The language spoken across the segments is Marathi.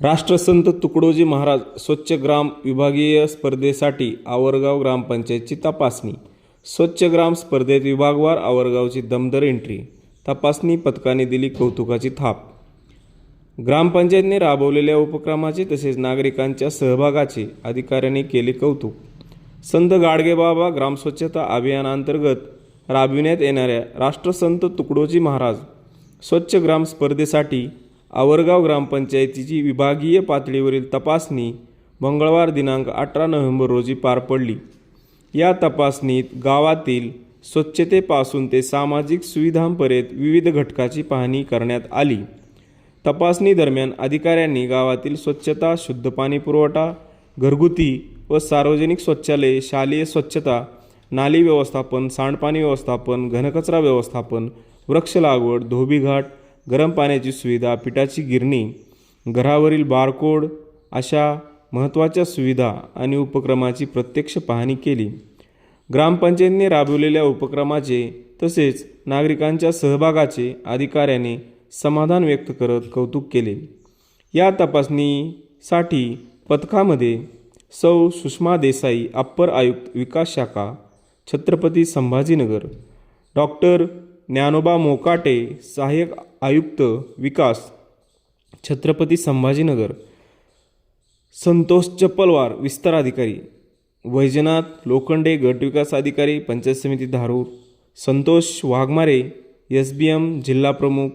राष्ट्रसंत तुकडोजी महाराज स्वच्छ ग्राम विभागीय स्पर्धेसाठी आवरगाव ग्रामपंचायतची तपासणी. स्वच्छ ग्राम स्पर्धेत विभागवार आवरगावची दमदर एंट्री तपासणी पथकाने दिली कौतुकाची थाप. ग्रामपंचायतने राबवलेल्या उपक्रमाचे तसेच नागरिकांच्या सहभागाचे अधिकाऱ्यांनी केले कौतुक. संत गाडगेबाबा ग्रामस्वच्छता अभियानांतर्गत राबविण्यात येणाऱ्या राष्ट्रसंत तुकडोजी महाराज स्वच्छ ग्राम स्पर्धेसाठी आवरगाव ग्रामपंचायतीची विभागीय पातळीवरील तपासणी मंगळवार दिनांक अठरा नोव्हेंबर रोजी पार पडली. या तपासणीत गावातील स्वच्छतेपासून ते सामाजिक सुविधांपर्यंत विविध घटकाची पाहणी करण्यात आली. तपासणी दरम्यान अधिकाऱ्यांनी गावातील स्वच्छता शुद्ध पाणी पुरवठा घरगुती व सार्वजनिक शौचालये शालेय स्वच्छता नाली व्यवस्थापन सांडपाणी व्यवस्थापन घनकचरा व्यवस्थापन वृक्ष लागवड धोबीघाट गरम पाण्याची सुविधा पिठाची गिरणी घरावरील बारकोड अशा महत्त्वाच्या सुविधा आणि उपक्रमाची प्रत्यक्ष पाहणी केली. ग्रामपंचायतीने राबवलेल्या उपक्रमाचे तसेच नागरिकांच्या सहभागाचे अधिकाऱ्याने समाधान व्यक्त करत कौतुक केले. या तपासणीसाठी पथकामध्ये सौ. सुषमा देसाई अप्पर आयुक्त विकास शाखा छत्रपती संभाजीनगर डॉक्टर ज्ञानोबा मोकाटे सहाय्यक आयुक्त विकास छत्रपती संभाजीनगर संतोष चप्पलवार विस्तार अधिकारी वैजनाथ लोखंडे गट विकास अधिकारी Panchayat Samiti Dharur Santosh Waghmare S B M जिल्हा प्रमुख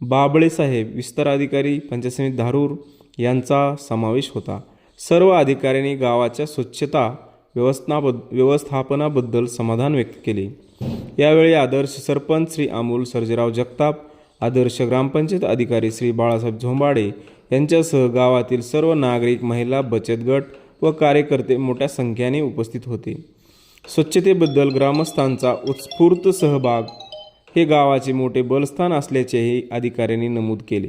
बाबळे साहेब विस्तार अधिकारी पंचायत समिती धारूर यांचा समावेश होता. सर्व अधिकाऱ्यांनी गावाच्या स्वच्छता व्यवस्थापद व्यवस्थापनाबद्दल समाधान व्यक्त केले. यावेळी आदर्श सरपंच श्री अमोल सर्जेराव जगताप आदर्श ग्रामपंचायत अधिकारी श्री बाळासाहेब झोंबाडे यांच्यासह गावातील सर्व नागरिक महिला बचत गट व कार्यकर्ते मोठ्या संख्येने उपस्थित होते. स्वच्छतेबद्दल ग्रामस्थांचा उत्स्फूर्त सहभाग हे गावाचे मोठे बलस्थान असल्याचेही अधिकाऱ्यांनी नमूद केले.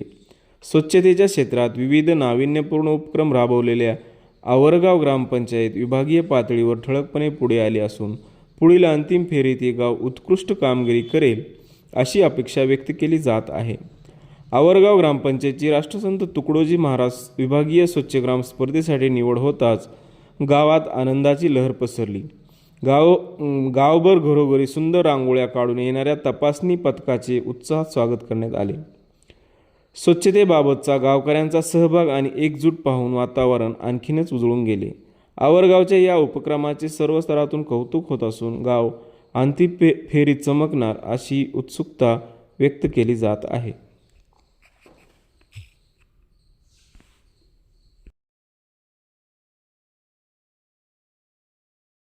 स्वच्छतेच्या क्षेत्रात विविध नाविन्यपूर्ण उपक्रम राबवलेल्या आवरगाव ग्रामपंचायत विभागीय पातळीवर ठळकपणे पुढे आले असून पुढील अंतिम फेरीत हे गाव उत्कृष्ट कामगिरी करेल अशी अपेक्षा व्यक्त केली जात आहे. आवरगाव ग्रामपंचायतची राष्ट्रसंत तुकडोजी महाराज विभागीय स्वच्छग्राम स्पर्धेसाठी निवड होताच गावात आनंदाची लहर पसरली. गाव गावभर घरोघरी सुंदर रांगोळ्या काढून येणाऱ्या तपासणी पथकाचे उत्साहात स्वागत करण्यात आले. स्वच्छतेबाबतचा गावकऱ्यांचा सहभाग आणि एकजूट पाहून वातावरण आणखीनच उजळून गेले. आवरगावच्या या उपक्रमाचे सर्व स्तरातून कौतुक होत असून गाव अंतिम फे फेरीत चमकणार अशी उत्सुकता व्यक्त केली जात आहे.